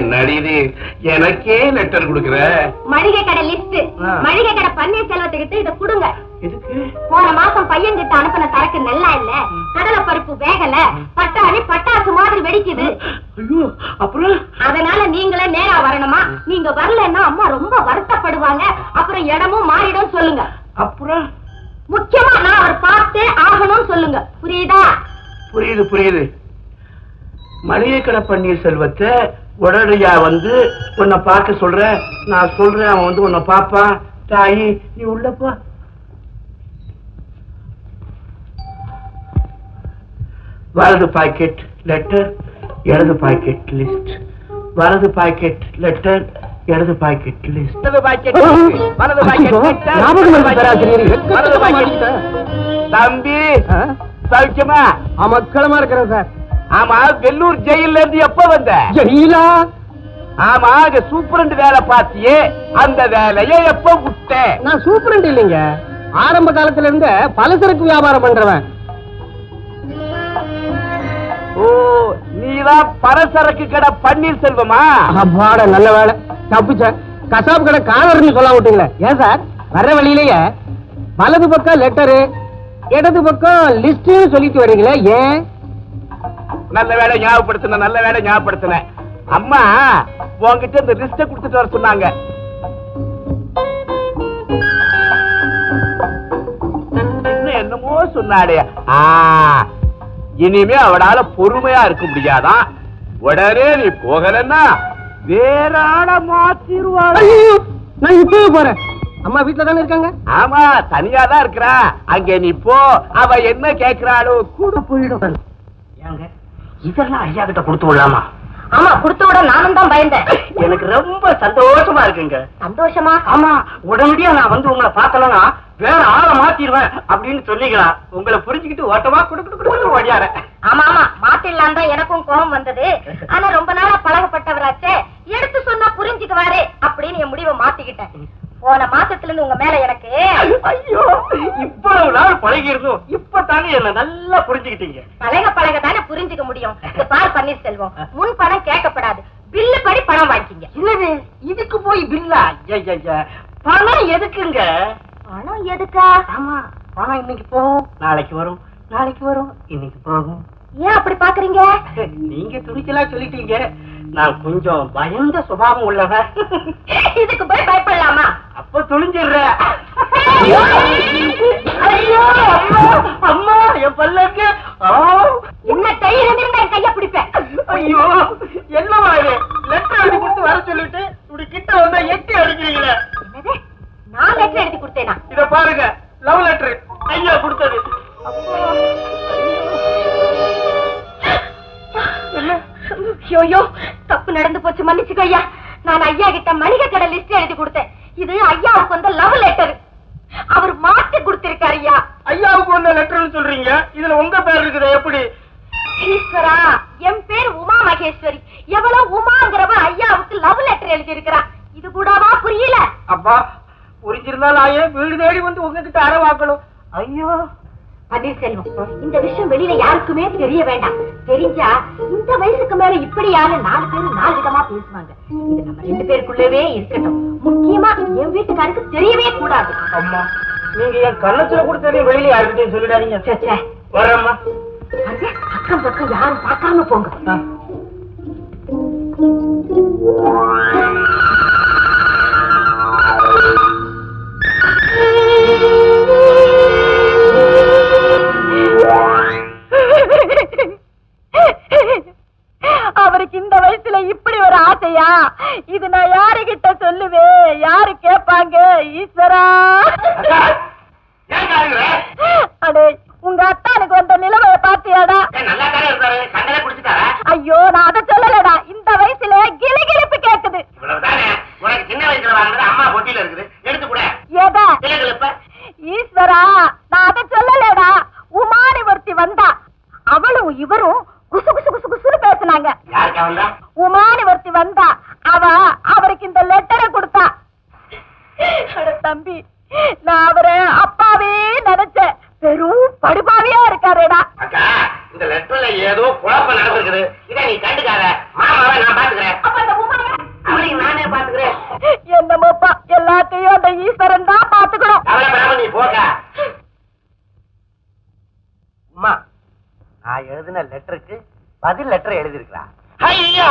என்னடி இது எனக்கே லெட்டர் கொடுக்குற? மளிகை கடை லிஸ்ட். மளிகை கடை பன்னீர் செல்வத்துக்கிட்ட இத கொடுங்க. போன மாசம் பையன் கிட்ட அனுப்பின சரக்கு நல்லா இல்ல. கடலை பருப்பு வேகல. பட்டாணி பட்டாசு மாதிரி வெடிக்குது. அப்புறம்? அதனால நீங்களே நேரா வரணுமா? நீங்க வரலன்னா அம்மா ரொம்ப வருத்தப்படுவாங்க. அப்புறம் இடமும் மாறிடும் சொல்லுங்க. அப்புறம்? முக்கியமா நான் அவர் பார்த்தே ஆகணும்னு சொல்லுங்க. புரியுதா? புரியுது புரியுது. மளிகை கடை பன்னீர் செல்வத்தை உடனடியா வந்து உன்னை பார்க்க சொல்ற நான் சொல்றேன் அவன் வந்து உன்னை பாப்பான் தாயி நீ உள்ளப்பா வலது பாக்கெட் லெட்டர் இடது பாக்கெட் லிஸ்ட். வலது பாக்கெட் லெட்டர் இடது பாக்கெட் லிஸ்ட். வலது பாக்கெட் வலது பாக்கெட் ஞாபகம் இருக்கு பேராசிரியர். வலது பாக்கெட் தம்பி சௌக்கியமா? அமக்களமா இருக்கிறேன் சார். ஆமா வெள்ளூர் ஜெயில்ல இருந்து எப்ப வந்த? ஜெயிலா? ஆமா அங்க சூப்பரண்ட் வேலை பார்த்தியே அந்த வேலையை எப்ப விட்ட? நான் சூப்பரண்ட் இல்லைங்க. ஆரம்ப காலத்துல இருந்து பலசரக்கு வியாபாரம் பண்றவன். ஓ நீதான் பரசரக்கு கடை பன்னீர் செல்வமா அப்பாட நல்ல வேலை. தப்பிச்சேன். கசாப் கடை காவர்னு சொல்ல விட்டீங்களே. ஏன் சார்? வர்ற வழியிலேயே. வலது பக்கம் லெட்டரு இடது பக்கம் லிஸ்ட் சொல்லிட்டு வர்றீங்களே ஏன்? நல்ல வேலை ஞாபகப்படுத்தின நல்ல வேலை ஞாபகப்படுத்தின. அம்மா உன்கிட்ட இந்த லிஸ்ட கொடுத்துட்டு வர சொன்னாங்க. என்னமோ சொன்னாடே. ஆ இனிமே அவளால பொறுமையா இருக்க முடியாதான் உடனே நீ போகலன்னா வேற ஆள மாத்திருவாள் நான் இப்பவே போறேன். அம்மா வீட்டுல தானே இருக்காங்க? ஆமா தனியா தான் இருக்கிறா. அங்க நீ போ அவ என்ன கேக்குறாளோ கூட. போயிடும். இதெல்லாம் ஐயா கிட்ட கொடுத்து விடலாமா? ஆமா கொடுத்து விட நானும் தான் பயந்தேன். எனக்கு ரொம்ப சந்தோஷமா இருக்குங்க. சந்தோஷமா? ஆமா உடனடியா நான் வந்து உங்களை பார்க்கலன்னா வேற ஆளை மாத்திடுவேன் அப்படின்னு சொல்லிக்கலாம் உங்களை புரிஞ்சுக்கிட்டு ஓட்டமா குடுக்கிட்டு குடுக்கிட்டு ஓடியார. ஆமா ஆமா மாத்திடலாம் தான் எனக்கும் கோபம் வந்தது. ஆனா ரொம்ப நாளா பழகப்பட்டவராச்சே. எடுத்து சொன்னா புரிஞ்சுக்குவாரு அப்படின்னு என் முடிவை மாத்திக்கிட்டேன். போன மாசத்துல இருந்து உங்க மேல எனக்கு ஐயோ இவ்வளவு நாள் பழகி இருந்தோம் இப்பதானே என்ன நல்லா புரிஞ்சுக்கிட்டீங்க. பழக பழக தானே புரிஞ்சுக்க முடியும். பார் பன்னீர்செல்வம் முன் பணம் கேட்கப்படாது. பில்லு படி பணம் வாங்கிக்கிங்க. என்னது இதுக்கு போய் பில்லா? ஐயா பணம் எதுக்குங்க? பணம் எதுக்கா? ஆமா பணம் இன்னைக்கு போகும் நாளைக்கு வரும் நாளைக்கு வரும் இன்னைக்கு போகும். ஏன் அப்படி பாக்குறீங்க? நீங்க துணிச்சலா சொல்லிட்டீங்க. நான் கொஞ்சம் பயந்த சுபாவம் உள்ளவன். இதுக்கு போய் பயப்படலாமா? அப்ப துணிஞ்சிடுறேன் ஐயோ! அம்மா அம்மா என் பல்லக்கு. ஆ! என்ன தைரியம் இருந்தா என் கைய பிடிப்பேன் ஐயோ என்னவா இது? லெட்டர் எழுதி கொடுத்து வர சொல்லிட்டு இப்படி கிட்ட வந்தா எட்டி அடிக்கிறீங்களே. நான் லெட்டர் எழுதி கொடுத்தேனா? இத பாருங்க லவ் லெட்டர் ஐயா கொடுத்தது. ஐயோ தப்பு நடந்து போச்சு. மன்னிச்சுக்கோ ஐயா. நான் ஐயா கிட்ட மளிகை கடை லிஸ்ட் எழுதி கொடுத்தேன். இது ஐயாவுக்கு வந்த லவ் லெட்டர் அவர் மாத்தி கொடுத்திருக்காரு ஐயா. ஐயாவுக்கு வந்த லெட்டர்னு சொல்றீங்க? இதுல உங்க பேர் இருக்குது? எப்படி? ஈஸ்வரா என் பேர் உமா மகேஸ்வரி. எவ்வளவு உமாங்கிறவ ஐயாவுக்கு லவ் லெட்டர் எழுதி இருக்கிறா இது கூடவா புரியல? அப்பா புரிஞ்சிருந்தாலும் ஆயே வீடு தேடி வந்து உங்ககிட்ட அறவாக்கணும் ஐயோ. பன்னீர்செல்வம் இந்த விஷயம் வெளியில யாருக்குமே தெரிய வேண்டாம். தெரிஞ்சா இந்த வயசுக்கு மேல இப்படி யாரு நாலு பேரும் நாலு விதமா பேசுவாங்க. இது நம்ம ரெண்டு பேருக்குள்ளவே இருக்கட்டும். முக்கியமா என் வீட்டுக்காருக்கு தெரியவே கூடாது. அம்மா நீங்க என் கள்ளத்துல கொடுத்ததையும் வெளியில யாருக்கிட்டையும் சொல்லிடாதீங்க. வரேம்மா. அக்கம் பக்கம் யாரும் பார்க்காம போங்க. இருக்குது. எடுத்து கூட. ஈஸ்வரா நான் அதை சொல்லலடா. உமானி ஒருத்தி வந்தா. அவளும் இவரும் குசு குசு குசு குசுன்னு பேசுனாங்க. உமானி ஒருத்தி வந்தா. அவ அவருக்கு இந்த லெட்டரை கொடுத்தா. தம்பி நான் அவரை அப்பாவே நினைச்சேன். பெரும் படுபாவியா இருக்காருடா. அக்கா இந்த லெட்டர்ல ஏதோ குழப்பம் நடந்திருக்குது. இதை நீ கண்டுக்காத. மாமாவை நான் பாத்துக்கிறேன் அப்ப அந்த உமா என்னமோப்பா எல்லாத்தையும் அந்த ஈஸ்வரன் தான் பாத்துக்கணும் நீ போக்கா அம்மா நான் எழுதின லெட்டருக்கு பதில் லெட்டர் எழுதிருக்கிறா ஐயா!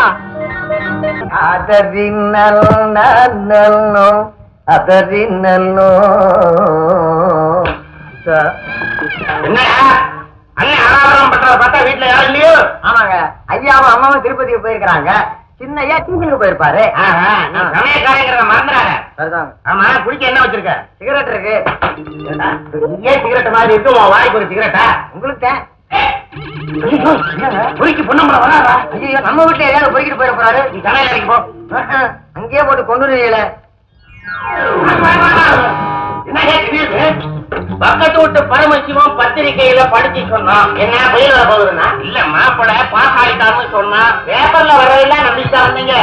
பார்த்தா வீட்டுல யாரும் இல்லையோ? ஆமாங்க ஐயாவும் அம்மாவும் திருப்பதிக்கு போயிருக்கிறாங்க. சின்ன ஐயா டீச்சிங்க போயிருப்பாரு சமயக்காரங்கிறத மறந்துடாத. ஆமா குடிக்க என்ன வச்சிருக்க? சிகரெட் இருக்கு. ஏன் சிகரெட் மாதிரி இருக்கு உன் வாய்க்கு ஒரு சிகரெட்டா? உங்களுக்கு. குடிக்கு பொண்ணம்பளம் வராதா? ஐயோ நம்ம வீட்டுல எதாவது பொறுக்கிட்டு போயிட போறாரு? நீ போ. அங்கேயே போட்டு கொண்டு வரீங்களே என்ன பக்கத்து விட்டு பரமசிவம் பத்திரிகையில படிச்சு சொன்னான் என்ன வர போகுதுன்னா? இல்ல மாப்பிள பாஸ் ஆயிட்டான்னு சொன்னா பேப்பர்ல வரதெல்லாம் நம்பிட்டா வந்தீங்க.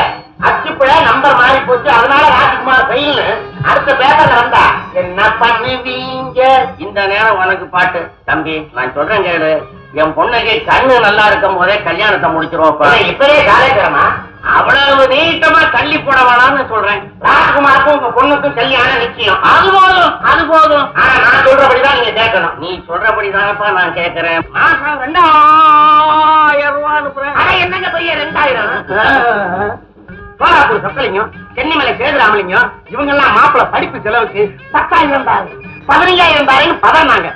அச்சுப்பிழ நம்பர் மாறி போச்சு அதனால ராஜ்குமார் ஃபெயில் அடுத்த பேப்பர்ல வந்தா என்ன பண்ணுவீங்க? இந்த நேரம் உனக்கு பாட்டு. தம்பி நான் சொல்றேன் கேளு. என் பொண்ணுக்கு கண்ணு நல்லா இருக்கும் போதே கல்யாணத்தை முடிச்சிருவோம் இப்பவே காலேஜரமா அவ்வளவு நீட்டமா தள்ளி போட வேணாம்னு சொல்றேன். ராஜ்குமாருக்கும் உங்க பொண்ணுக்கும் கல்யாணம் நிச்சயம். அது போதும். அது போதும். ஆனா நான் சொல்றபடிதான் நீங்க கேட்கணும். நீ சொல்றபடிதானப்பா நான் கேட்கறேன். மாசம் ரெண்டாயிரம் ரூபாய் அனுப்புறேன். ஆனா என்னங்க பையன் ரெண்டாயிரம்? சோலாப்பூர் சொக்கலிங்கம். சென்னிமலை சேதுராமலிங்கம். இவங்க எல்லாம் மாப்பிள்ள படிப்பு செலவுக்கு பத்தாயிரம் தாரு பதினஞ்சாயிரம் தாருன்னு பதறாங்க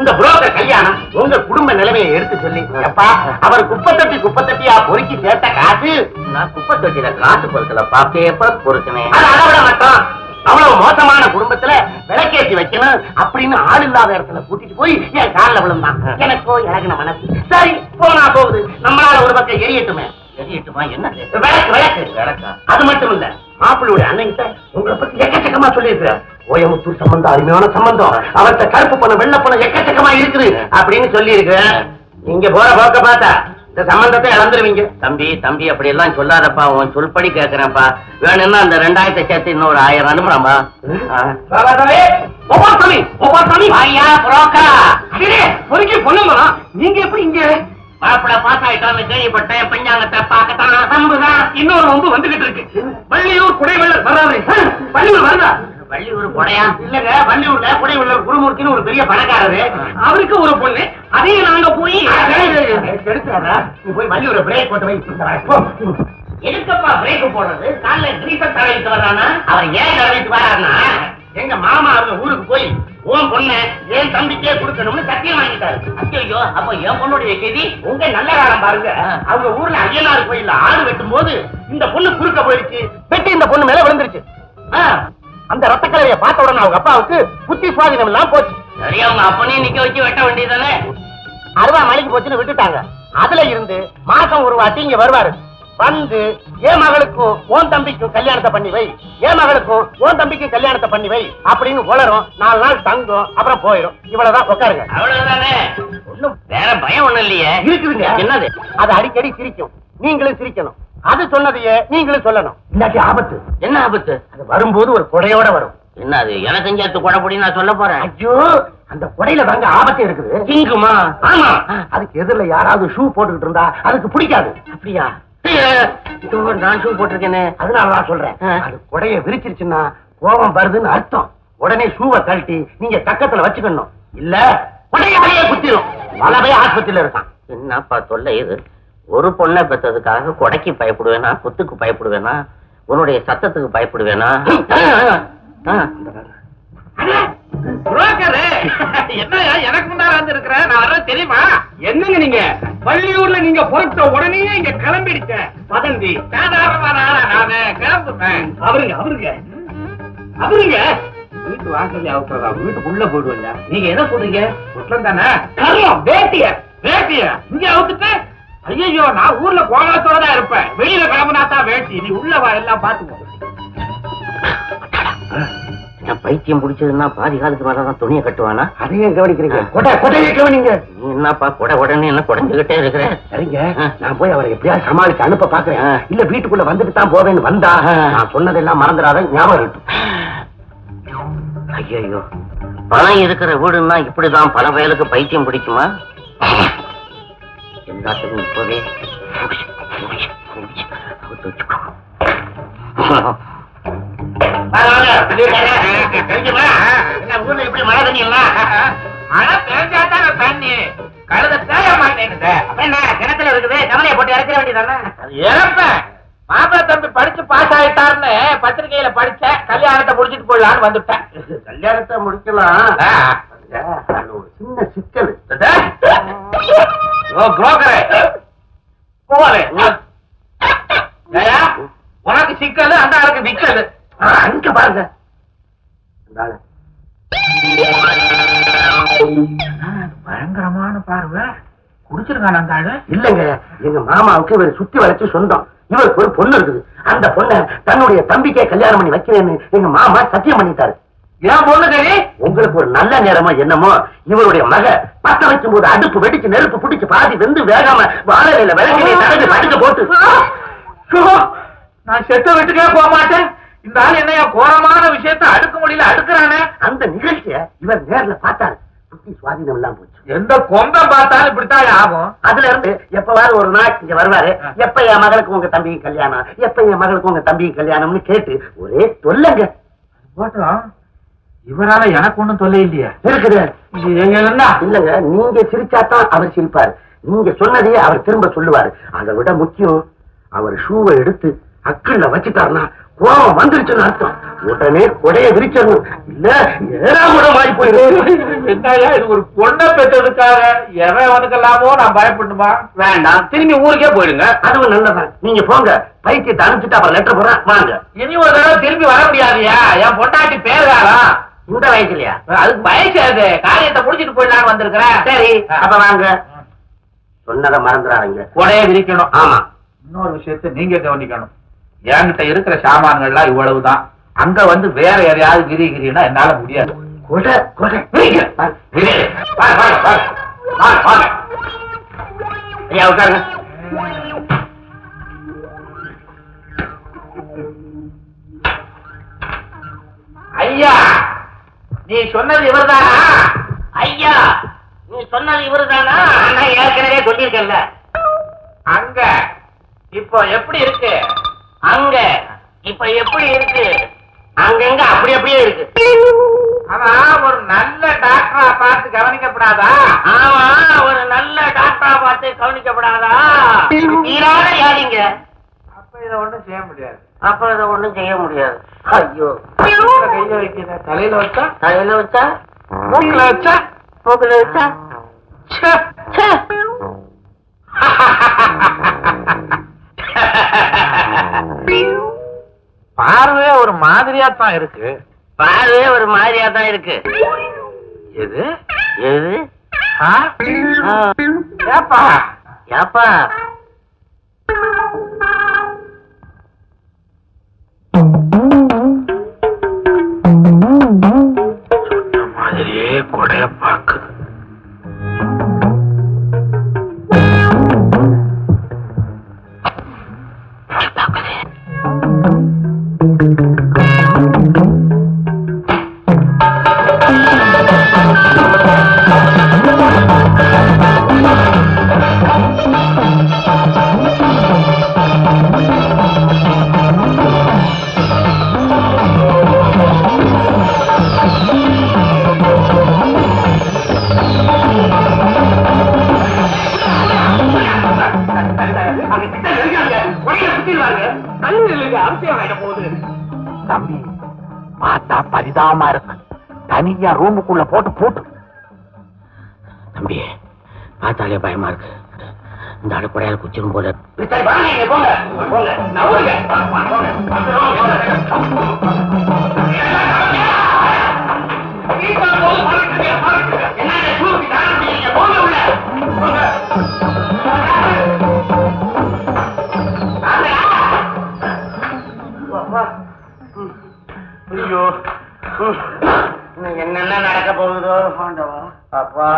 இந்த புரோக்கர் கல்யாணம் உங்க குடும்ப நிலைமையை எடுத்து சொல்லி எப்பா அவர் குப்பத்தொட்டி குப்பத்தொட்டியா பொறுக்கி சேர்த்த காசு? நான் குப்பத்தொட்டியில காசு பொறுக்கலப்பா. பேப்பர் பொறுக்கினேன் அதை விட மாட்டோம். அவ்வளவு மோசமான குடும்பத்துல விளக்கேற்றி வைக்கணும் அப்படின்னு ஆள் இல்லாத இடத்துல கூட்டிட்டு போய் என் காலில் விழுந்தான். எனக்கோ இறங்கின மனசு. சரி போனா போகுது. நம்மளால ஒரு பக்கம் எரியட்டுமே. எரியட்டுமா? என்ன விளக்கு விளக்கு. விளக்கா? அது மட்டும் இல்ல. மாப்பிள்ளையோட அண்ணன் உங்களை பத்தி எக்கச்சக்கமா சொல்லியிருக்க கோயம்புத்தூர் சம்பந்தம் அருமையான சம்பந்தம். அவர்கிட்ட கருப்பு பணம் வெள்ள பணம் எக்கச்சக்கமா இருக்குது அப்படின்னு சொல்லி நீங்க போற போக்க பார்த்தா இந்த சம்பந்தத்தை இழந்துருவீங்க. தம்பி தம்பி அப்படி எல்லாம் சொல்லாதப்பா. உன் சொல்படி கேக்குறேன்ப்பா. வேணும்னா அந்த ரெண்டாயிரத்தை சேர்த்து இன்னொரு ஆயிரம் அனுப்புறாம்பா நீங்க எப்படி இங்க மாப்பிள பாஸ் ஆயிட்டான்னு கேள்விப்பட்டேன். பஞ்சாங்கத்தை பார்க்கத்தான் சம்புதான் இன்னொரு ரொம்ப வந்துகிட்டு இருக்கு. வள்ளியூர் குடைவெள்ளர் வராது வள்ளியூர் வருதா? வள்ளியூர் குடையா? இல்லங்க வள்ளியூர்ல குடைவெள்ளர் குருமூர்த்தின்னு ஒரு பெரிய பணக்காரரு. அவருக்கு ஒரு பொண்ணு. அதையும் நாங்க போய் எடுத்துறா நீ போய் வள்ளியூர் பிரேக் போட்டு வை. எதுக்கப்பா பிரேக் போடுறது? காலைல கிரீசர் தடவிட்டு வர்றானா? அவர் ஏன் தடவிட்டு வர்றாருன்னா எங்க மாமா அவங்க ஊருக்கு போய் உன் பொண்ண என் தம்பிக்கே கொடுக்கணும்னு சத்தியம் வாங்கிட்டாரு. ஐயோ அப்ப என் பொண்ணுடைய கெதி? உங்க நல்ல காலம் பாருங்க. அவங்க ஊர்ல ஐயனார் கோயில்ல ஆடு வெட்டும் போது இந்த பொண்ணு குறுக்க போயிடுச்சு வெட்டி இந்த பொண்ணு மேல விழுந்துருச்சு. அந்த ரத்த கலவைய பார்த்த உடனே அவங்க அப்பாவுக்கு புத்தி சுவாதீனம் எல்லாம் போச்சு. சரி அவங்க அப்பனையும் நிக்க வச்சு வெட்ட வேண்டியதானே அருவா மலைக்கு போச்சுன்னு விட்டுட்டாங்க. அதுல இருந்து மாசம் ஒரு வாட்டி இங்க வருவாரு. வந்து என் மகளுக்கும் உன் தம்பிக்கும் கல்யாணத்தை பண்ணி வை. என் மகளுக்கும் உன் தம்பிக்கும் கல்யாணத்தை பண்ணி வை அப்படின்னு உளரும் நாலு நாள் தங்கும் அப்புறம் போயிடும். இவ்வளவுதான் உட்காருங்க அவ்வளவுதானே? ஒண்ணும் வேற பயம் ஒண்ணும் இல்லையே. இருக்குதுங்க. என்னது? அது அடிக்கடி சிரிக்கும். நீங்களும் சிரிக்கணும். அது சொன்னதையே நீங்களும் சொல்லணும். இல்லாட்டி ஆபத்து. என்ன ஆபத்து? அது வரும்போது ஒரு கொடையோட வரும். என்ன அது? எனக்கும் சேர்த்து கொடைப்படி நான் சொல்ல போறேன். ஐயோ அந்த கொடையில தாங்க ஆபத்து இருக்குது. சிங்குமா? ஆமா. அதுக்கு எதிரில யாராவது ஷூ போட்டுக்கிட்டு இருந்தா அதுக்கு பிடிக்காது. அப்படியா? நான் ஷூ போட்டிருக்கேனே. அதனால நான் சொல்றேன். அது கொடைய விரிச்சிருச்சுன்னா கோபம் வருதுன்னு அர்த்தம். உடனே ஷூவை கழட்டி நீங்க பக்கத்துல வச்சுக்கணும். இல்ல கொடையாலேயே குத்திரும். பலவே ஆஸ்பத்திரியில இருக்கான். என்னப்பா தொல்லை இது? ஒரு பொண்ணை பெற்றதுக்காக கொடைக்கு பயப்படுவேனா குத்துக்கு பயப்படுவேனா உன்னுடைய சத்தத்துக்கு பயப்படுவேனா? என்ன எனக்கு முன்னால வந்து இருக்கிற? நான் வர தெரியுமா? என்னங்க நீங்க? பள்ளியூர்ல நீங்க புறப்பட்ட உடனே இங்க கிளம்பிடுச்ச? வதந்தி. சாதாரணமான ஆளா நானு. அவருங்க அவருங்க. அவருங்க? வீட்டு வாசல்ல அவசரம். அவங்க வீட்டுக்குள்ள போயிடுவாங்க நீங்க என்ன சொல்றீங்க? குற்றம் தானே? கர்லம் வேட்டிய வேட்டிய இங்க அவுத்துட்டு? ஐயோ நான் ஊர்ல கோலத்தோட தான் இருப்பேன். வெளியில கிளம்புனா தான் வேட்டி. நீ உள்ள வா எல்லாம் பாத்துக்கோ நான் பைத்தியம் பிடிச்சதுன்னா பாதி காலத்துக்கு மேலதான் துணியை கட்டுவானா? அதையும் கவனிக்கிறீங்க கொடை கொடையை கவனிங்க நீ என்னப்பா கொடை உடனே என்ன குறைஞ்சுகிட்டே இருக்கிற? சரிங்க. நான் போய் அவரை எப்படியாவது சமாளிச்சு அனுப்ப பாக்குறேன். இல்ல வீட்டுக்குள்ள வந்துட்டு தான் போவேன்னு வந்தா. நான் சொன்னதெல்லாம் மறந்துடாத ஞாபகம் இருக்கும் ஐயோ பணம் இருக்கிற வீடுன்னா இப்படிதான் பல வயலுக்கு பைத்தியம் பிடிக்குமா? எல்லாத்துக்கும் இப்பவே. ஊர்ல எப்படி மழை தண்ணி எல்லாம் மழை பெஞ்சாதான் தண்ணி. கழுத தேய மாட்டேங்குது. என்ன? கிணத்துல இருக்குது. கவலையை போட்டு இறக்கிற வேண்டியதானே இறப்பேன் மாப்பிள்ளை தம்பி படிச்சு பாஸ் ஆயிட்டாருன்னு பத்திரிகையில படிச்சேன். கல்யாணத்தை முடிச்சிட்டு போயிடலான்னு வந்துட்டேன். கல்யாணத்தை முடிக்கலாம். சின்ன சிக்கல். உனக்கு சிக்கல் அந்த ஆளுக்கு விக்கல். அங்க பாருங்க. பயங்கரமான பார்வை. குடிச்சிருக்கான அந்த ஆளு? இல்லங்க. எங்க மாமாவுக்கு இவர் சுத்தி வளைச்சு சொந்தம். இவருக்கு ஒரு பொண்ணு இருக்குது. அந்த பொண்ணை தன்னுடைய தம்பிக்கே கல்யாணம் பண்ணி வைக்கிறேன்னு எங்க மாமா சத்தியம் பண்ணிட்டாரு. ஏன் பொண்ணு கறி? உங்களுக்கு ஒரு நல்ல நேரமோ என்னமோ இவருடைய மக பத்த வைக்கும் போது அடுப்பு வெடிச்சு நெருப்பு பிடிச்சு பாதி வெந்து வேகாம வாழலையில விளக்கி நடந்து படுக்க போட்டு. நான் செத்த வீட்டுக்கே போக மாட்டேன். இந்த ஆள் என்னையா கோரமான விஷயத்த அடுக்க முடியல அடுக்குறானே? அந்த நிகழ்ச்சிய இவர் நேர்ல பார்த்தாரு புத்தி சுவாதீனம் எல்லாம் போச்சு. எந்த கொம்பம் பார்த்தாலும் இப்படித்தான் ஆகும்? அதுல இருந்து எப்பவாவது ஒரு நாள் இங்க வருவாரு எப்ப என் மகளுக்கு உங்க தம்பிக்கு கல்யாணம்? எப்ப என் மகளுக்கு உங்க தம்பிக்கு கல்யாணம்னு கேட்டு ஒரே தொல்லைங்க. இவரால எனக்கு ஒண்ணும் தொல்லை இல்லையா. இருக்குது. இல்லங்க நீங்க சிரிச்சாதான் அவர் சிரிப்பாரு. நீங்க சொன்னதையே அவர் திரும்ப சொல்லுவாரு. அதை விட முக்கியம் அவர் ஷூவை எடுத்து அக்கல்ல வச்சுட்டாருன்னா கோபம் வந்துருச்சுன்னு அர்த்தம். உடனே கொடைய விரிச்சிடணும். இல்ல ஏறாமூட மாறி போயிடும். என்னையா இது ஒரு பொண்ணை பெற்றதுக்காக எவனுக்கெல்லாமோ நான் பயப்படணுமா? வேண்டாம் திரும்பி ஊருக்கே போயிடுங்க. அதுவும் நல்லதான் நீங்க போங்க. பைத்தியத்தை அனுப்பிச்சுட்டு அப்புறம் லெட்டர் போறேன் வாங்க. இனி ஒரு தடவை திரும்பி வர முடியாதுயா என் பொண்டாட்டி பேர்காரம் இந்த வயசுலயா? அதுக்கு வயசு அது. காரியத்தை முடிச்சிட்டு போயிடலான்னு வந்திருக்கிறேன். சரி அப்ப வாங்க. சொன்னதை மறந்துடாதீங்க. கொடைய விரிக்கணும். ஆமா. இன்னொரு விஷயத்தை நீங்க கவனிக்கணும். என்கிட்ட இருக்கிற சாமான்கள்லாம் இவ்வளவுதான். அங்க வந்து வேற எதையாவது கிரி கிரினா என்னால முடியாது. ஐயா நீ சொன்னது இவர்தானா? ஐயா நீ சொன்னது இவருதானா? நான் ஏற்கனவே சொல்லியிருக்கேன்ல. அங்க இப்போ எப்படி இருக்கு? அங்க. இப்ப எப்படி இருக்கு? அங்கங்க அப்படி அப்படியே இருக்கு. ஆனா ஒரு நல்ல டாக்டரா பார்த்து கவனிக்கப்படாதா? ஆமா ஒரு நல்ல டாக்டரா பார்த்து கவனிக்கப்படாதா? தீராத யாரிங்க அப்ப இத ஒண்ணும் செய்ய முடியாது. அப்ப இதை ஒண்ணும் செய்ய முடியாது. ஐயோ. கைய வைக்கிற தலையில வச்சா? தலையில வச்சா? மூக்குல வச்சா? மூக்குல வச்சா? பார்வையே ஒரு மாதிரியா தான் இருக்கு. பார்வையே ஒரு மாதிரியா தான் இருக்கு. எது? எது. ஏப்பா? ஏப்பா? பேசாம இருந்தேன் தனியா ரூமுக்குள்ள போட்டு போட்டு. தம்பி பார்த்தாலே பயமா இருக்கு. இந்த அடுப்படையால் குச்சிரும் போல. ஐயோ. என்னென்ன நடக்க போகுதோ ஆண்டவா அப்பா